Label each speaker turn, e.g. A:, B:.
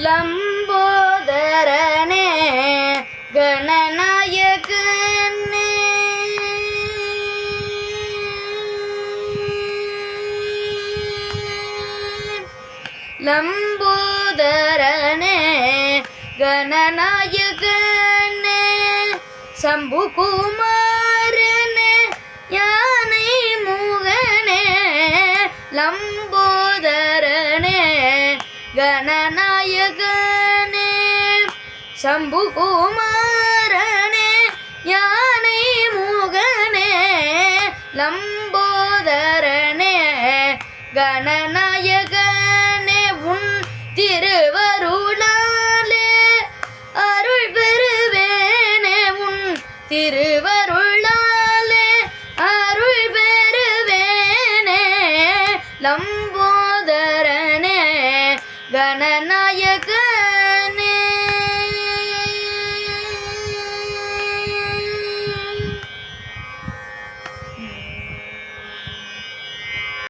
A: லம்போதரனே கணநாயகனே. லம்போதரனே கணநாயகனே. சம்புகுமாரனே யானை முகனே. லம்போதரனே கண சம்பு குமாரனே யானை முகனே லம்போதரனே கணநாயகனே உன் திருவருளாலே அருள் பெறுவேனே உன் திருவருளாலே அருள் பெறுவேனே லம்போதரனே கணநாயகன்.